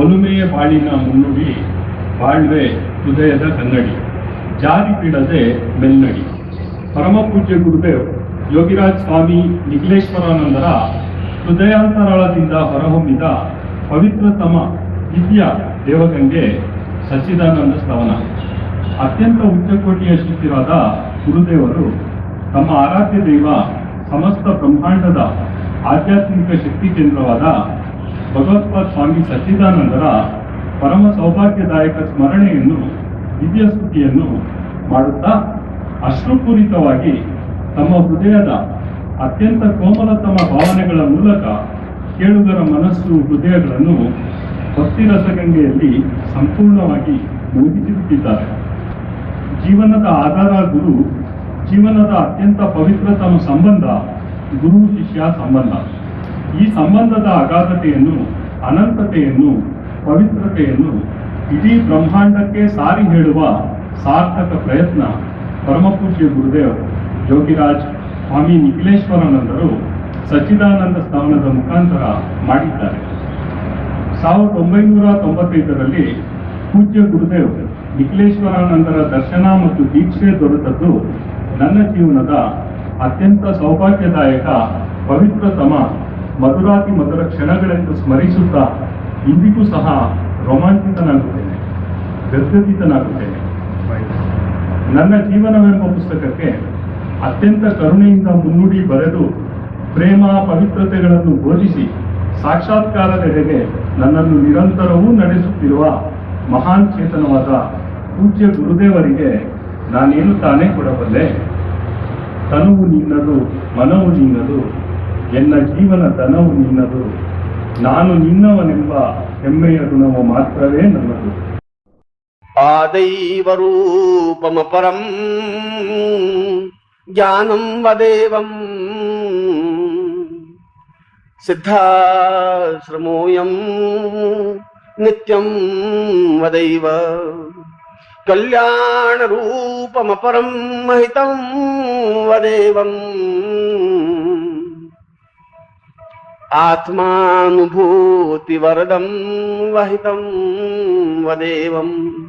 ಒಲುಮೆಯ ಬಾಳಿನ ಮುನ್ನುಡಿ ಬಾಳ್ವೆ ಹೃದಯದ ಕನ್ನಡಿ, ಜಾರಿ ಬೀಳದೆ ಮೆಲ್ನಡಿ ಪರಮ ಪೂಜ್ಯ ಗುರುದೇವ್ ಯೋಗಿರಾಜ್ ಸ್ವಾಮಿ ನಿಖಿಲೇಶ್ವರಾನಂದರ ಹೃದಯಾಂತರಾಳದಿಂದ ಹೊರಹೊಮ್ಮಿದ ಪವಿತ್ರತಮ ದಿವ್ಯ ದೇವಗಂಗೆ ಸಚ್ಚಿದಾನಂದ ಸ್ತವನ ಅತ್ಯಂತ ಉಚ್ಚಕೋಟಿಯ ಶಿಷ್ಯರಾದ ಗುರುದೇವರು ತಮ್ಮ ಆರಾಧ್ಯ ದೈವ ಸಮಸ್ತ ಬ್ರಹ್ಮಾಂಡದ ಆಧ್ಯಾತ್ಮಿಕ ಶಕ್ತಿ ಕೇಂದ್ರವಾದ ಭಗವತ್ಪಾದ್ ಸ್ವಾಮಿ ಸಚ್ಚಿದಾನಂದರ ಪರಮ ಸೌಭಾಗ್ಯದಾಯಕ ಸ್ಮರಣೆಯನ್ನು ದಿವ್ಯ ಸ್ತುತಿಯನ್ನು ಮಾಡುತ್ತಾ ಅಶ್ರುಪೂರಿತವಾಗಿ ತಮ್ಮ ಹೃದಯದ ಅತ್ಯಂತ ಕೋಮಲತಮ ಭಾವನೆಗಳ ಮೂಲಕ ಕೇಳುಗರ ಮನಸ್ಸು ಹೃದಯಗಳನ್ನು ಭಕ್ತಿ ರಸಗಂಗೆಯಲ್ಲಿ ಸಂಪೂರ್ಣವಾಗಿ ಮುಳುಗಿಸಿಬಿಟ್ಟಿದ್ದಾರೆ ಜೀವನದ ಆಧಾರ ಗುರು, ಜೀವನದ ಅತ್ಯಂತ ಪವಿತ್ರತಮ ಸಂಬಂಧ ಗುರು, ಶಿಷ್ಯ, ಸಂಬಂಧ. ಈ ಸಂಬಂಧದ ಅಗಾಧತೆಯನ್ನು, ಅನಂತತೆಯನ್ನು, ಪವಿತ್ರತೆಯನ್ನು ಇಡೀ ಬ್ರಹ್ಮಾಂಡಕ್ಕೆ ಸಾರಿ ಹೇಳುವ ಸಾರ್ಥಕ ಪ್ರಯತ್ನ ಪರಮಪೂಜ್ಯ ಗುರುದೇವ್ ಯೋಗಿರಾಜ್ ಸ್ವಾಮಿ ನಿಖಿಲೇಶ್ವರಾನಂದರು ಸಚ್ಚಿದಾನಂದ ಸ್ಥಾನದ ಮುಖಾಂತರ ಮಾಡಿದ್ದಾರೆ. ಸಾವಿರದ ಒಂಬೈನೂರ ತೊಂಬತ್ತೈದರಲ್ಲಿ ಪೂಜ್ಯ ಗುರುದೇವ್ ನಿಖಿಲೇಶ್ವರಾನಂದರ ದರ್ಶನ ಮತ್ತು ದೀಕ್ಷೆ ದೊರೆತದ್ದು ನನ್ನ ಜೀವನದ ಅತ್ಯಂತ ಸೌಭಾಗ್ಯದಾಯಕ ಪವಿತ್ರತಮ ಮಧುರಾತಿ ಮಧುರ ಕ್ಷಣಗಳೆಂದು ಸ್ಮರಿಸುತ್ತಾ ಇಂದಿಗೂ ಸಹ ರೋಮಾಂಚಿತನಾಗುತ್ತೇನೆ, ಗದ್ಗದಿತನಾಗುತ್ತೇನೆ. ನನ್ನ ಜೀವನವೆಂಬ ಪುಸ್ತಕಕ್ಕೆ ಅತ್ಯಂತ ಕರುಣೆಯಿಂದ ಮುನ್ನುಡಿ ಬರೆದು ಪ್ರೇಮ ಪವಿತ್ರತೆಗಳನ್ನು ಬೋಧಿಸಿ ಸಾಕ್ಷಾತ್ಕಾರದೆಡೆಗೆ ನನ್ನನ್ನು ನಿರಂತರವೂ ನಡೆಸುತ್ತಿರುವ ಮಹಾನ್ ಚೇತನವಾದ ಪೂಜ್ಯ ಗುರುದೇವರಿಗೆ ನಾನೇನು ತಾನೇ ಕೊಡಬಲ್ಲೆ? ತನುವು ನಿನ್ನದು ಮನವು ನಿನ್ನದು ಎನ್ನ ಜೀವನ ತನವು ನಿನ್ನದು. ನಾನು ನಿನ್ನವನೆಂಬ ಹೆಮ್ಮೆಯ ಗುಣವು ಮಾತ್ರವೇ ನನ್ನದು. ಆದೈವರೂಪಮ ಪರಂ ಜ್ಞಾನಂ ವದೇವಂ. ಸಿದ್ಧಾಶ್ರಮೋಯಂ ನಿತ್ಯಂ ವದೈವ. ಪರಂ ಮಹಿತಂ ವದೇವಂ. आत्मानुभूतिवरदं वहितं वदेवम्।